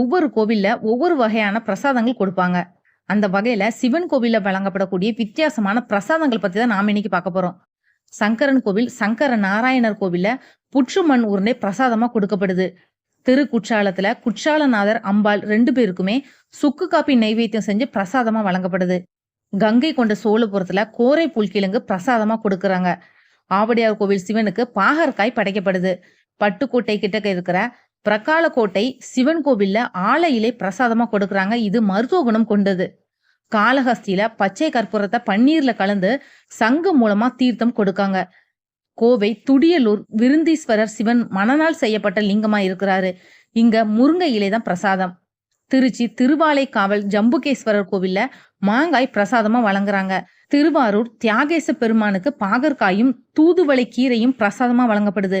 ஒவ்வொரு கோவில்ல ஒவ்வொரு வகையான பிரசாதங்கள் கொடுப்பாங்க. அந்த வகையில சிவன் கோவில்ல வழங்கப்படக்கூடிய வித்தியாசமான பிரசாதங்கள் பத்தி தான் நாம இன்னைக்கு பார்க்க போறோம். சங்கரன் கோவில் சங்கர நாராயணர் கோவில்ல புற்று மண் உருண்டை பிரசாதமா கொடுக்கப்படுது. திரு குற்றாலத்துல குற்றாலநாதர் அம்பாள் ரெண்டு பேருக்குமே சுக்கு காப்பி நைவேத்தியம் செஞ்சு பிரசாதமா வழங்கப்படுது. கங்கை கொண்ட சோழபுரத்துல கோரை புல்கிழங்கு பிரசாதமா கொடுக்கறாங்க. ஆவடியார் கோவில் சிவனுக்கு பாகற்காய் படைக்கப்படுது. பட்டுக்கோட்டை கிட்டக்க இருக்கிற பிரகாலக்கோட்டை சிவன் கோவில்ல ஆல இலை பிரசாதமா கொடுக்கறாங்க. இது மருத்துவ குணம் கொண்டது. காலஹஸ்தியில பச்சை கற்பூரத்தை பன்னீர்ல கலந்து சங்கு மூலமா தீர்த்தம் கொடுக்காங்க. கோவை துடியலூர் விருந்தீஸ்வரர் சிவன் மணனால் செய்யப்பட்ட லிங்கமா இருக்கிறாரு. இங்க முருங்கை இலை தான் பிரசாதம். திருச்சி திருவாலைக்காவல் ஜம்புகேஸ்வரர் கோவில்ல மாங்காய் பிரசாதமா வழங்குறாங்க. திருவாரூர் தியாகேச பெருமானுக்கு பாகற்காயும் தூதுவளை கீரையும் பிரசாதமா வழங்கப்படுது.